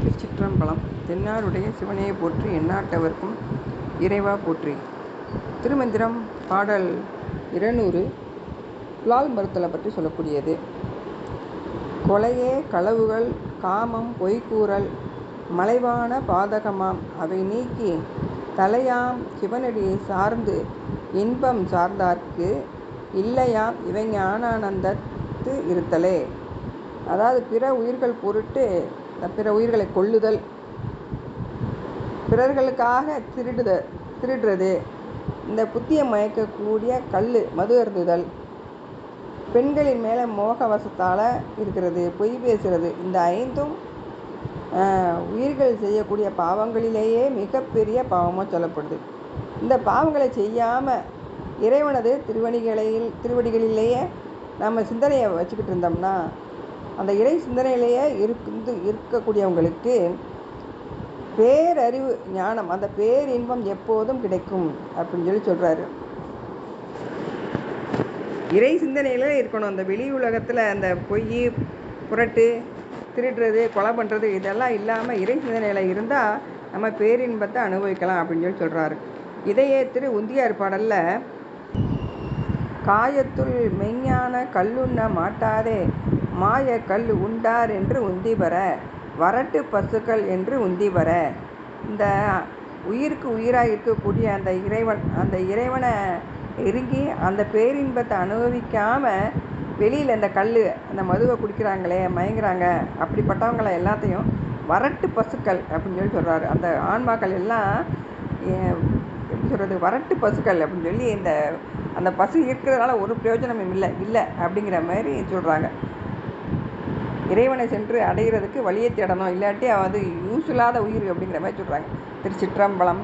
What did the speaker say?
திருச்சிற்றம்பலம் தென்னாருடைய சிவனையை போற்றி எந்நாட்டவர்க்கும் இறைவா போற்றி. திருமந்திரம் பாடல் இருநூறு புலால் மறுத்தலை பற்றி சொல்லக்கூடியது. கொலையே களவுகள் காமம் பொய்கூறல் மலைவான பாதகமாம் அவை நீக்கி தலையாம் சிவனடியை சார்ந்து இன்பம் சார்ந்தார்க்கு இல்லையாம் இவைஞானானந்தத்து இருத்தலே. அதாவது பிற உயிர்கள் பொருட்டு பிற உயிர்களை கொல்லுதல் பிறர்களுக்காக திருடுத திருடுறது இந்த புத்தியை மயக்கக்கூடிய கல் மது அருந்துதல் பெண்களின் மேலே மோகவசத்தால் இருக்கிறது பொய் பேசுகிறது இந்த ஐந்தும் உயிர்கள் செய்யக்கூடிய பாவங்களிலேயே மிகப்பெரிய பாவமாக சொல்லப்படுது. இந்த பாவங்களை செய்யாமல் இறைவனது திருவணிகளில் திருவடிகளிலேயே நம்ம சிந்தனையை வச்சுக்கிட்டு இருந்தோம்னா அந்த இறை சிந்தனையிலேயே இருந்து இருக்கக்கூடியவங்களுக்கு பேரறிவு ஞானம் அந்த பேரின்பம் எப்போதும் கிடைக்கும் அப்படின்னு சொல்லி சொல்கிறாரு இறை சிந்தனையில் இருக்கணும். அந்த வெளி உலகத்தில் அந்த பொய் புரட்டு திருடுறது கொலை பண்ணுறது இதெல்லாம் இல்லாமல் இறை சிந்தனையில் இருந்தால் நம்ம பேரின்பத்தை அனுபவிக்கலாம் அப்படின்னு சொல்லி சொல்கிறாரு இதையே திரு உந்தியார் பாடலில் காயத்துள் மெய்ஞான கல்லுண்ண மாட்டாதே மாய கல் உண்டார் என்று உந்தி வர வரட்டு பசுக்கள் என்று உந்தி வர இந்த உயிருக்கு உயிராக இருக்கக்கூடிய அந்த இறைவன் அந்த இறைவனை இறுங்கி அந்த பேரின்பத்தை அனுபவிக்காமல் வெளியில் இந்த கல் அந்த மதுவை குடிக்கிறாங்களே மயங்குறாங்க அப்படிப்பட்டவங்களை எல்லாத்தையும் வரட்டு பசுக்கள் அப்படின்னு சொல்லி சொல்கிறாரு அந்த ஆன்மாக்கள் எல்லாம் எப்படி சொல்கிறது வரட்டு பசுக்கள் அப்படின்னு சொல்லி இந்த அந்த பசு இருக்கிறதுனால ஒரு பிரயோஜனமும் இல்லை இல்லை அப்படிங்கிற மாதிரி சொல்கிறாங்க இறைவனை சென்று அடைகிறதுக்கு வழியை தேடணும் இல்லாட்டி அது யூஸ் இல்லாத உயிர் அப்படிங்கிற மாதிரி சொல்கிறாங்க திருச்சிற்றம்பலம்.